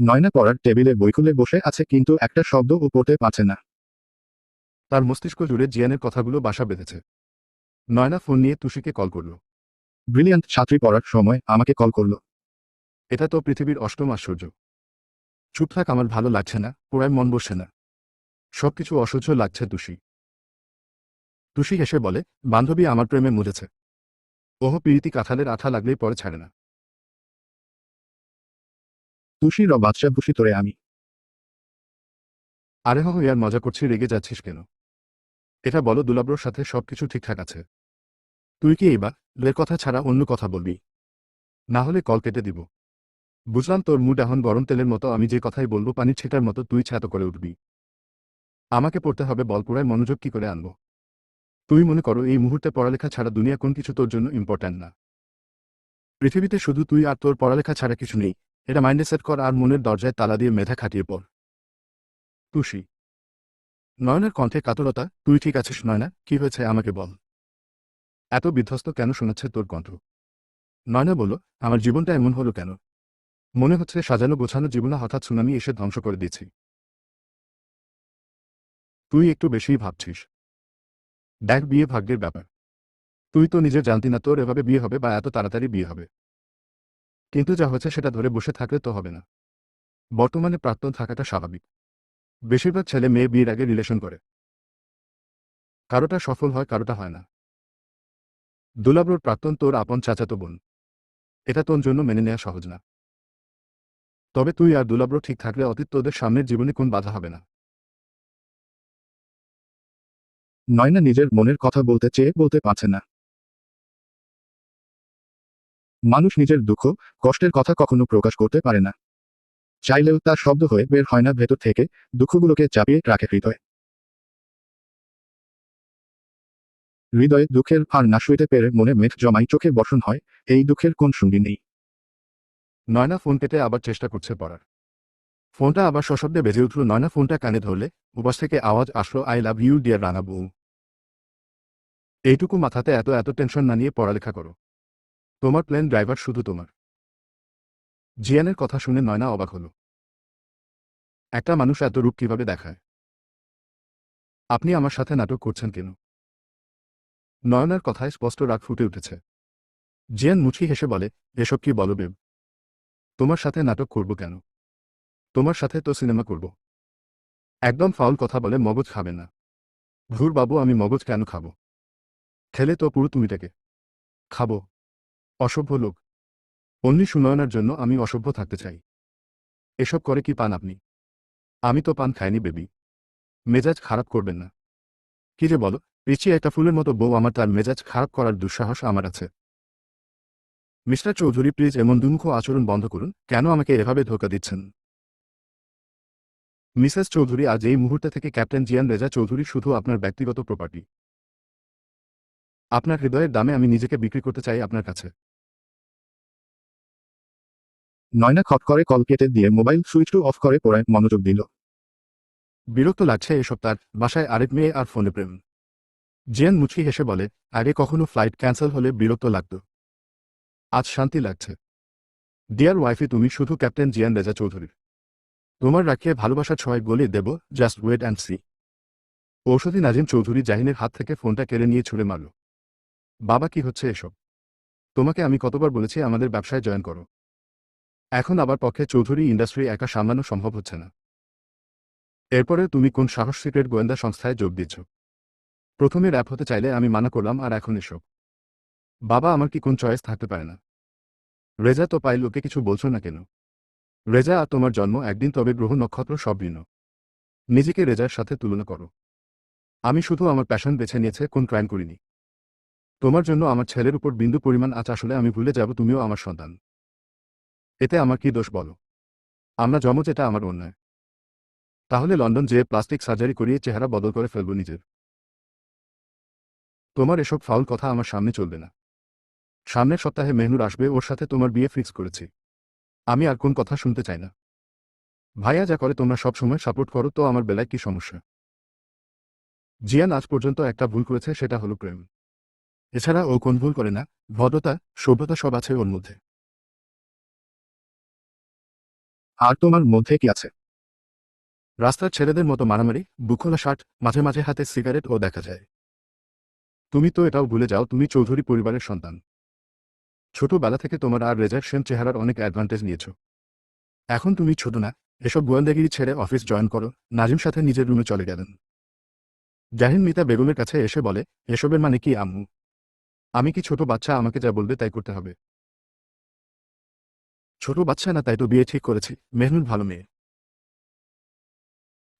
নয়না পড়ার টেবিলে বই খুলে বসে আছে কিন্তু একটা শব্দও পড়তে পারছে না। তার মস্তিষ্ক জুড়ে জিয়ানের কথাগুলো বাসা বেঁধেছে। নয়না ফোন নিয়ে তুষিকে কল করল। ব্রিলিয়ান্ট ছাত্রী পড়ার সময় আমাকে কল করল। এটা তো পৃথিবীর অষ্টম আশ্চর্য। চুপ থাক আমার ভালো লাগছে না পোড়ায় মন বসছে না। সবকিছু অসহ্য লাগছে তুষি। তুষি হেসে বলে বান্ধবী আমার প্রেমে মুজেছে। ওহ পিরিতি কাঁঠালের আঠা লাগলেই পরে ছাড়ে না। তুষির বাদশা ভূষি তোরে আমি। আরে হো ইয়ার মজা করছি, রেগে যাচ্ছিস কেন? এটা বলো, দুলাব্রর সাথে সবকিছু ঠিকঠাক আছে। তুই কি এবার লের কথা ছাড়া অন্য কথা বলবি? না হলে কল কেটে দিব। বুঝলাম তোর মুড এখন গরম তেলের মতো, আমি যে কথাই বলব, পানি ছেটার মতো তুই ছ্যাত করে উঠবি। আমাকে পড়তে হবে বলপুরায় মনোযোগ কি করে আনব? তুই মনে করো এই মুহূর্তে পড়ালেখা ছাড়া দুনিয়া কোন কিছু তোর জন্য ইম্পর্ট্যান্ট না। পৃথিবীতে শুধু তুই আর তোর পড়ালেখা ছাড়া কিছু নেই। এটা মাইন্ডে সেট কর আর মনের দরজায় তালা দিয়ে মেধা খাটিয়ে পড়। তুষি। নয়নের কণ্ঠে কাতরতা, তুই ঠিক আছিস নয়না? কি হয়েছে আমাকে বল। এত বিধ্বস্ত কেন শোনাচ্ছে তোর কণ্ঠ? নয়না বলল, আমার জীবনটা এমন হলো কেন? মনে হচ্ছে সাজানো গোছানো জীবনে হঠাৎ সুনামি এসে ধ্বংস করে দিয়েছি। তুই একটু বেশিই ভাবছিস। দেখ বিয়ে ভাগ্যের ব্যাপার। তুই তো নিজে জানতি না তোর এভাবে বিয়ে হবে বা এত তাড়াতাড়ি বিয়ে হবে। কিন্তু যা হচ্ছে সেটা ধরে বসে থাকলে তো হবে না। বর্তমানে প্রাক্তন থাকাটা স্বাভাবিক। বেশিরভাগ ছেলে মেয়ে বিয়ের আগে রিলেশন করে। কারোটা সফল হয়, কারোটা হয় না। দুলাব্রর প্রাক্তন তোর আপন চাচাতো বোন। এটা তোর জন্য মেনে নেওয়া সহজ না। তবে তুই আর দুলাব্র ঠিক থাকলে অতীত তোদের সামনের জীবনে কোন বাধা হবে না। নয়না নিজের মনের কথা বলতে চেয়ে বলতে পারছে না। মানুষ নিজের দুঃখ, কষ্টের কথা কখনো প্রকাশ করতে পারে না। চাইলেও তার শব্দ হয়ে বের হয় না ভেতর থেকে, দুঃখগুলোকে চাপিয়ে রাখে হৃদয়। হৃদয়ে দুঃখের ফার না শুইতে পেরে মনে মেঘ জমাই চোখে বর্ষণ হয়, এই দুঃখের কোন সঙ্গী নেই। নয়না ফোন কেটে আবার চেষ্টা করছে পড়ার। ফোনটা আবার সশব্দে বেজে উঠল, নয়না ফোনটা কানে ধরলে, উপাস থেকে আওয়াজ আসলো I love you dear Rana বউ। এইটুকু মাথাতে এত এত টেনশন না নিয়ে পড়ালেখা করো। তোমার প্লেন ড্রাইভার শুধু তোমার। জিয়ানের কথা শুনে নয়না অবাক হল। একটা মানুষ এত রূপ কীভাবে দেখায়? আপনি আমার সাথে নাটক করছেন কেন? নয়নার কথায় স্পষ্ট রাগ ফুটে উঠেছে। জিয়ান মুচকি হেসে বলে, এসব কি বলো বেব? তোমার সাথে নাটক করব কেন? তোমার সাথে তো সিনেমা করব। একদম ফাউল কথা বলে মগজ খাবে না। ভুর বাবু, আমি মগজ কেন খাব? খেলে তো পুরো তুমিটাকে। খাব। অসভ্য লোক। অন্যি সুনয়নার জন্য আমি অসভ্য থাকতে চাই। এসব করে কি পান আপনি? আমি তো পান খাইনি, বেবি। মেজাজ খারাপ করবেন না। কি যে বলো, রিচি একটা ফুলের মতো বউ আমার, তার মেজাজ খারাপ করার দুঃসাহস আমার আছে। মিস্টার চৌধুরী, প্লিজ এমন দুমুখ আচরণ বন্ধ করুন, কেন আমাকে এভাবে ধোকা দিচ্ছেন? মিসেস চৌধুরী, আজ এই মুহূর্তে থেকে ক্যাপ্টেন জিয়ান রেজা চৌধুরী শুধু আপনার ব্যক্তিগত প্রপার্টি আপনার হৃদয়ের দামে আমি নিজেকে বিক্রি করতে চাই আপনার কাছে। নয়না খট করে কল কেটে দিয়ে মোবাইল সুইচ টু অফ করে পড়ায় মনোযোগ দিল। বিরক্ত লাগছে এসব তার, বাসায় আরেক মেয়ে আর ফোনে প্রেম। জিয়ান মুচকি হেসে বলে, আগে কখনো ফ্লাইট ক্যান্সেল হলে বিরক্ত লাগত। আজ শান্তি লাগছে। ডিয়ার ওয়াইফে, তুমি শুধু ক্যাপ্টেন জিয়ান রেজা চৌধুরীর। তোমার রাখিয়ে ভালোবাসা ছয় গলি দেব, জাস্ট ওয়েট অ্যান্ড সি। ঔষধি নাজিম চৌধুরী জাহিনের হাত থেকে ফোনটা কেড়ে নিয়ে ছুড়ে মারল। বাবা, কি হচ্ছে এসব? তোমাকে আমি কতবার বলেছি আমাদের ব্যবসায় জয়েন করো। এখন আবার পক্ষে চৌধুরী ইন্ডাস্ট্রি একা সামলানো সম্ভব হচ্ছে না। এরপরে তুমি কোন সাহস সিক্রেট গোয়েন্দা সংস্থায় যোগ দিচ্ছ প্রথমে র্যাপ হতে চাইলে আমি মানা করলাম, আর এখন এসব। বাবা, আমার কি কোন চয়েস থাকতে পারে না? রেজা তো পাই লোকে কিছু বলছো না কেন? রেজা আর তোমার জন্ম একদিন, তবে গ্রহ নক্ষত্র সব ভিন্ন। নিজেকে রেজার সাথে তুলনা করো। আমি শুধু আমার প্যাশন বেছে নিয়েছে, কোন ক্রাইম করিনি। তোমার জন্য আমার ছেলের উপর বিন্দু পরিমাণ আজ আসলে আমি ভুলে যাব, তুমিও আমার সন্তান। এতে আমার কি দোষ বলো? আমরা জমজ, এটা আমার অন্যায়। তাহলে লন্ডন যেয়ে প্লাস্টিক সার্জারি করিয়ে চেহারা বদল করে ফেলব নিজের। তোমার এসব ফাউল কথা আমার সামনে চলবে না। সামনের সপ্তাহে মেহনুর আসবে, ওর সাথে তোমার বিয়ে ফিক্স করেছি। আমি আর কোন কথা শুনতে চাই না। ভাইয়া যা করে তোমরা সব সময় সাপোর্ট করো, তো আমার বেলায় কি সমস্যা? জিয়ান আজ পর্যন্ত একটা ভুল করেছে, সেটা হলো প্রেম। এছাড়া ও কোন ভুল করে না, ভদ্রতা, সভ্যতা সব আছে ওর মধ্যে। আর তোমার মধ্যে কি আছে? রাস্তার ছেলেদের মতো মারামারি বুকখোলা শার্ট, মাঝে মাঝে হাতে সিগারেট ও দেখা যায়। তুমি তো এটাও ভুলে যাও, তুমি চৌধুরী পরিবারের সন্তান। ছোটবেলা থেকে তোমার আর রেজার চেহারার অনেক অ্যাডভান্টেজ নিয়েছ। এখন তুমি ছোট না, এসব গোয়েন্দাগিরি ছেড়ে অফিস জয়েন করো, নাজিম সাথে নিজের রুমে চলে গেলেন। জাহিন মিতা বেগমের কাছে এসে বলে, এসবের মানে কি, আম্মু? আমি কি ছোট বাচ্চা, আমাকে যা বলবে তাই করতে হবে। ছোট বাচ্চা না, তাই তো বিয়ে ঠিক করেছি। মেহনুর ভালো মেয়ে।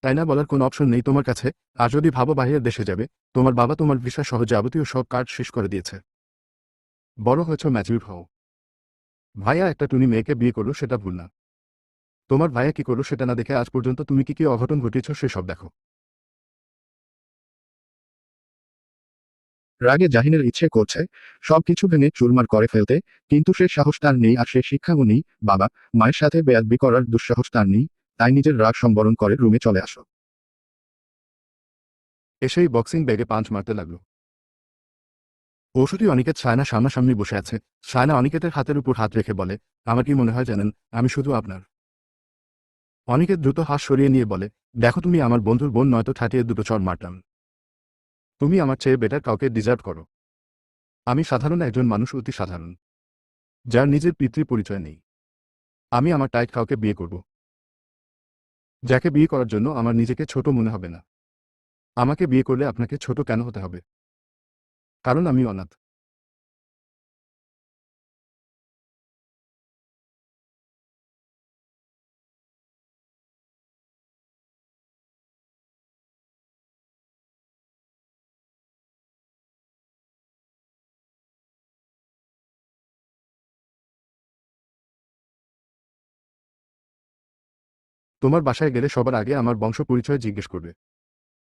তাই না বলার কোনো অপশন নেই তোমার কাছে? আর যদি ভাবো বাইরের দেশে যাবে, তোমার বাবা তোমার ভিসা সহ যাবতীয় সব কার্ড শেষ করে দিয়েছে। বড় হয়েছ ম্যাচিউর হও। ভাইয়া, একটা টুনি মেয়েকে বিয়ে করল সেটা ভুল না। তোমার ভাইয়া কি করল সেটা না দেখে আজ পর্যন্ত তুমি কি কি অঘটন ঘটিয়েছ সেসব দেখো। রাগে জাহিনের ইচ্ছে করছে সবকিছু ভেঙে চুরমার করে ফেলতে, কিন্তু সে সাহস তার নেই আর সে শিক্ষাও নেই। বাবা, মায়ের সাথে বেয়াদবি করার দুঃসাহস তার নেই, তাই নিজের রাগ সম্বরণ করে রুমে চলে আসো। এসেই বক্সিং ব্যাগে পাঞ্চ মারতে লাগল। ঔষধি অনিকেত সায়না সামনাসামনি বসে আছে। সায়না অনিকেতের হাতের উপর হাত রেখে বলে, আমার কি মনে হয় জানেন, আমি শুধু আপনার। অনিকেত দ্রুত হাত সরিয়ে নিয়ে বলে, দেখো তুমি আমার বন্ধুর বোন, নয়তো ঠাটিয়ে দুটো চর মারতাম। তুমি আমার চেয়ে বেটার কাউকে ডিজার্ভ করো। আমি সাধারণ একজন মানুষ অতি সাধারণ, যার নিজের পিতৃ পরিচয় নেই। আমি আমার টাইট কাউকে বিয়ে করব। যাকে বিয়ে করার জন্য আমার নিজেকে ছোট মনে হবে না। আমাকে বিয়ে করলে আপনাকে ছোট কেন হতে হবে? কারণ আমি অনাথ। তোমার বাসায় গেলে সবার আগে আমার বংশ পরিচয় জিজ্ঞেস করবে।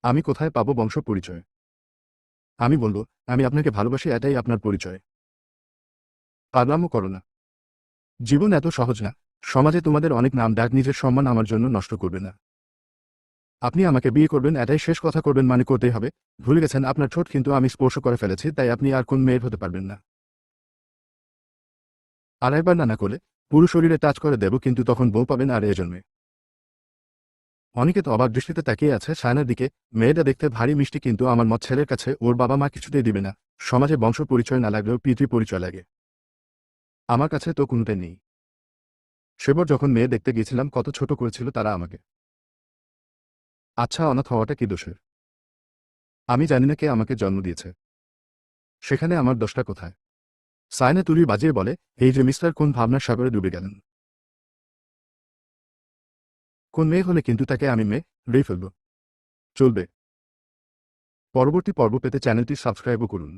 আমি কোথায় পাবো বংশ পরিচয়? আমি বলব, আমি আপনাকে ভালোবাসি, এটাই আপনার পরিচয়। পারলামও করো না। জীবন এত সহজ না, সমাজে তোমাদের অনেক নাম, ডাক, নিজের সম্মান আমার জন্য নষ্ট করবে না। আপনি আমাকে বিয়ে করবেন, এটাই শেষ কথা করবেন মানে করতেই হবে। ভুলে গেছেন, আপনার ঠোঁট কিন্তু আমি স্পর্শ করে ফেলেছি, তাই আপনি আর কোন মেয়ের হতে পারবেন না। আর একবার না না করলে, পুরো শরীরে টাচ করে দেব, কিন্তু তখন বউ পাবেন আর এ অনেকে তো অবাক দৃষ্টিতে তাকিয়ে আছে সায়নার দিকে। মেয়েটা দেখতে ভারী মিষ্টি কিন্তু আমার মত ছেলের কাছে ওর বাবা মা কিছুতেই দিবে না। সমাজে বংশ পরিচয় না লাগলেও পিতৃ পরিচয় লাগে। আমার কাছে তো কোনোটাই নেই। সেবার যখন মেয়ে দেখতে গিয়েছিলাম, কত ছোট করেছিল তারা আমাকে। আচ্ছা অনাথ হওয়াটা কি দোষের? আমি জানি না কে আমাকে জন্ম দিয়েছে। সেখানে আমার দোষটা কোথায়? সায়না তুলি বাজিয়ে বলে, এই যে মিস্টার কোন ভাবনার সাগরে ডুবে গেলেন? কোন মেয়ে হলে কিন্তু তাকে আমি মেয়ে রেই ফেলব। চলবে। পরবর্তী পর্ব পেতে চ্যানেলটি সাবস্ক্রাইবও করুন।